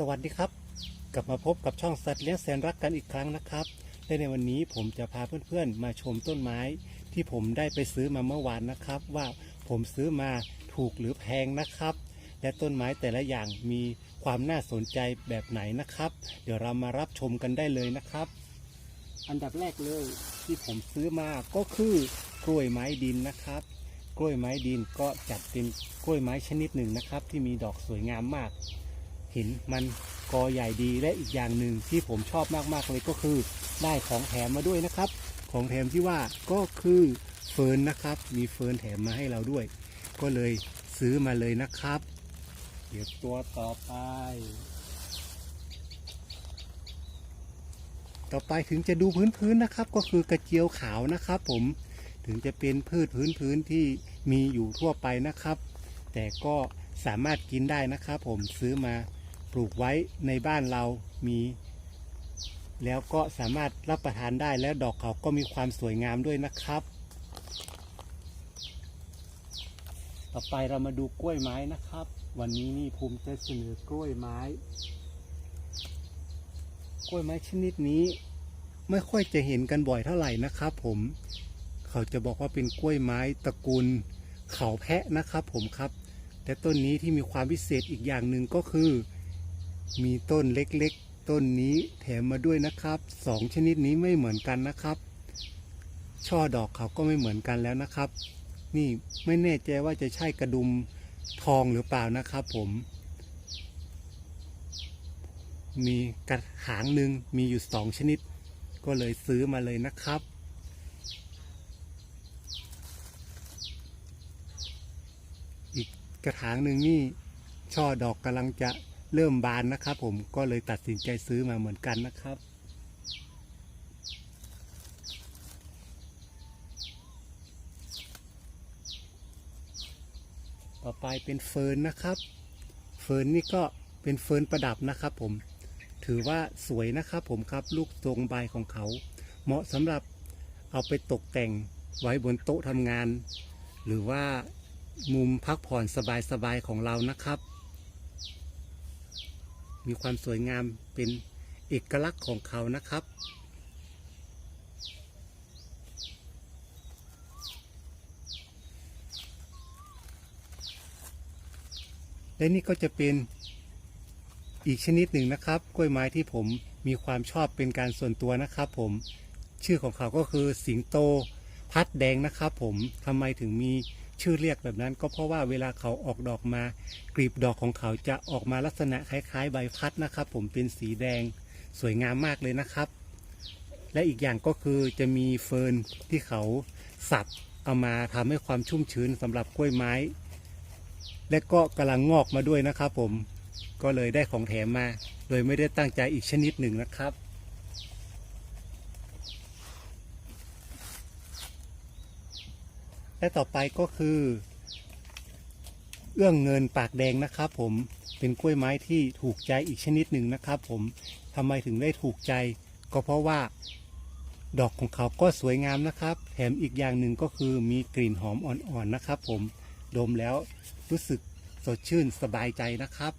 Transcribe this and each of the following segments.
สวัสดีครับ กลับมาพบกับช่องสัตว์เลี้ยงแสนรักกันอีกครั้งนะครับและในวันนี้ผมจะพาเพื่อนๆ มาชมต้นไม้ ที่ผมได้ไปซื้อมาเมื่อวานนะครับ ว่าผมซื้อมาถูกหรือแพงนะครับ และต้นไม้แต่ละอย่างมีความน่าสนใจแบบไหนนะครับ เดี๋ยวเรามารับชมกันได้เลยนะครับ อันดับแรกเลยที่ผมซื้อมาก็คือกล้วยไม้ดินนะครับ กล้วยไม้ดินก็จัดเป็นกล้วยไม้ชนิดหนึ่งนะครับ ที่มีดอกสวยงามมาก ห็นมันกอใหญ่ดีและอีกอย่างหนึ่งที่ผมชอบมากๆเลยก็คือได้ของแถมมาด้วยนะครับ ของแถมที่ว่าก็คือเฟิร์นนะครับ มีเฟิร์นแถมมาให้เราด้วย ก็เลยซื้อมาเลยนะครับ เดี๋ยวตัวต่อไป ต่อไปถึงจะดูพื้นๆนะครับ ก็คือกระเจียวขาวนะครับ ผมถึงจะเป็นพืชพื้นๆที่มีอยู่ทั่วไปนะครับ แต่ก็สามารถกินได้นะครับ ผมซื้อมา ลูกไว้ในบ้านเรามี แล้วก็สามารถรับประทานได้แล้วดอกเขาก็มีความสวยงามด้วยนะครับ ต่อไปเรามาดูกล้วยไม้นะครับ วันนี้นี่ภูมิจะเสนอกล้วยไม้ กล้วยไม้ชนิดนี้ ไม่ค่อยจะเห็นกันบ่อยเท่าไหร่นะครับ ผมเขาจะบอกว่าเป็นกล้วยไม้ตระกูลเขาแพะนะครับ ผมครับ แต่ต้นนี้ที่มีความพิเศษอีกอย่างหนึ่งก็คือ มีต้นเล็กๆ ต้นนี้แถมมาด้วยนะครับสองชนิดนี้ไม่เหมือนกันนะครับ ช่อดอกเขาก็ไม่เหมือนกันแล้วนะครับ นี่ไม่แน่ใจว่าจะใช่กระดุมทองหรือเปล่านะครับ ผม มีกระถางหนึ่งมีอยู่สองชนิด ก็เลยซื้อมาเลยนะครับอีกกระถางหนึ่งนี่ช่อดอกกำลังจะ เริ่มบานนะครับผมก็เลยตัดสินใจซื้อมาเหมือนกันนะครับต่อไปเป็นเฟิร์นนะครับ เฟิร์นนี่ก็เป็นเฟิร์นประดับนะครับผม ถือว่าสวยนะครับผมครับลูกทรงใบของเขา เหมาะสำหรับเอาไปตกแต่งไว้บนโต๊ะทำงาน หรือว่ามุมพักผ่อนสบายๆของเรานะครับ มีความสวยงามเป็นเอกลักษณ์ของเขานะครับ และนี่ก็จะเป็นอีกชนิดหนึ่งนะครับ กล้วยไม้ที่ผมมีความชอบเป็นการส่วนตัวนะครับผมชื่อของเขาก็คือสิงโตพัดแดงนะครับผมทำไมถึงมี ชื่อเรียกแบบนั้น ก็เพราะว่าเวลาเขาออกดอกมากลีบดอกของเขาจะออกมาลักษณะคล้ายๆ ใบพัดนะครับ ผมเป็นสีแดงสวยงามมากเลยนะครับ และอีกอย่างก็คือจะมีเฟิร์นที่เขาสับเอามาทำให้ความชุ่มชื้นสำหรับกล้วยไม้ และก็กำลังงอกมาด้วยนะครับ ผมก็เลยได้ของแถมมา โดยไม่ได้ตั้งใจอีกชนิดหนึ่งนะครับ และต่อไปก็คือ เอื้องเงินปากแดงนะครับ ผมเป็นกล้วยไม้ที่ถูกใจอีกชนิดหนึ่งนะครับ ผมทำไมถึงได้ถูกใจ ก็เพราะว่า ดอกของเขาก็สวยงามนะครับ แถมอีกอย่างหนึ่งก็คือมีกลิ่นหอมอ่อนๆนะครับ ผมดมแล้วรู้สึกสดชื่นสบายใจนะครับ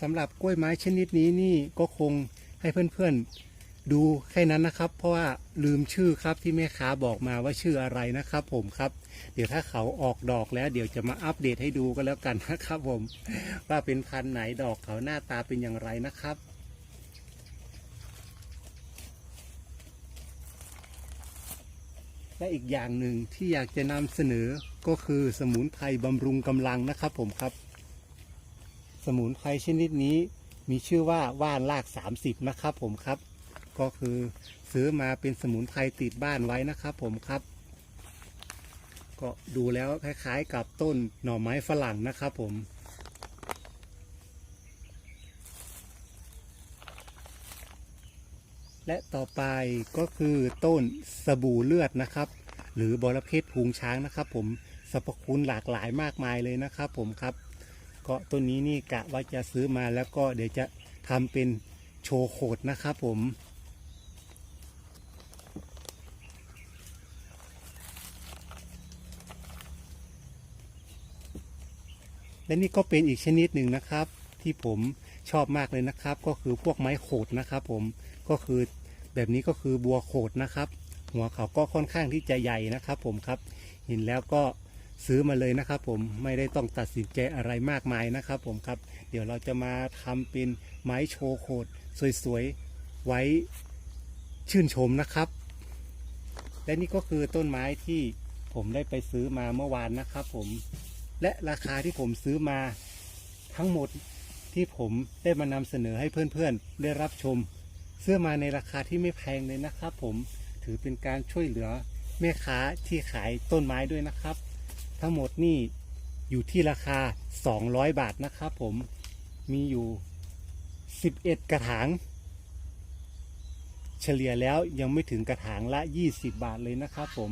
สำหรับกล้วยไม้ชนิดนี้นี่ก็คงให้เพื่อนๆ ดูแค่นั้นนะครับ เพราะว่าลืมชื่อครับที่แม่ค้าบอกมาว่าชื่ออะไรนะครับ ผมครับ เดี๋ยวถ้าเขาออกดอกแล้ว เดี๋ยวจะมาอัปเดตให้ดูก็แล้วกันนะครับ ผม ว่าเป็นพันธุ์ไหนดอกเขาหน้าตาเป็นอย่างไรนะครับและอีกอย่างหนึ่งที่อยากจะนำเสนอก็คือสมุนไพรบำรุงกำลังนะครับผมครับ สมุนไพรชนิดนี้มีชื่อว่าว่านลาก 30 นะครับผมครับ ก็คือซื้อมาเป็นสมุนไพรติดบ้านไว้นะครับ ผมครับ ก็ดูแล้วคล้ายๆ กับต้นหน่อไม้ฝรั่งนะครับ ผมและต่อไปก็คือต้นสบู่เลือดนะครับ หรือบอระเพ็ดพุงช้างนะครับ ผมสรรพคุณหลากหลายมากมายเลยนะครับ ผมครับ ก็ต้นนี้นี่กะว่าจะซื้อมาแล้วก็เดี๋ยวจะทำเป็นโชว์โขดนะครับ ผม และนี่ก็เป็นอีกชนิดหนึ่งนะครับ ที่ผมชอบมากเลยนะครับ ก็คือพวกไม้โขดนะครับ ผมก็คือแบบนี้ก็คือบัวโขดนะครับ หัวเขาก็ค่อนข้างที่จะใหญ่นะครับ ผมครับเห็นแล้วก็ซื้อมาเลยนะครับผมไม่ได้ต้องตัดสินใจอะไรมากมายนะครับผมครับ เดี๋ยวเราจะมาทำเป็นไม้โชว์โขดสวยๆไว้ชื่นชมนะครับ และนี่ก็คือต้นไม้ที่ผมได้ไปซื้อมาเมื่อวานนะครับ ผม และราคาที่ผมซื้อมาทั้งหมดที่ผมได้มานำเสนอให้เพื่อนๆ ได้รับชม เสื้อมาในราคาที่ไม่แพงเลยนะครับ ผมถือเป็นการช่วยเหลือแม่ค้าที่ขายต้นไม้ด้วยนะครับ ทั้งหมดนี่อยู่ที่ราคา 200 บาทนะครับ ผมมีอยู่ 11 กระถาง เฉลี่ยแล้วยังไม่ถึงกระถางละ 20 บาทเลยนะครับ ผม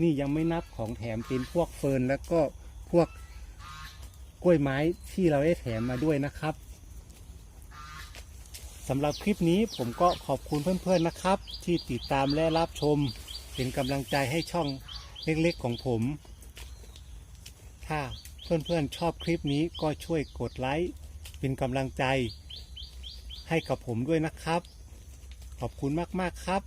นี่ยังไม่นับของแถมเป็นพวกเฟิร์นแล้วก็พวก กล้วยไม้ที่เราได้แถมมาด้วยนะครับสำหรับคลิปนี้ผมก็ขอบคุณเพื่อนๆนะครับ ที่ติดตามและรับชม เป็นกำลังใจให้ช่องเล็กๆของผม ถ้าเพื่อนๆชอบคลิปนี้ก็ช่วยกดไลค์เป็นกำลังใจให้กับผมด้วยนะครับ ขอบคุณมากๆครับ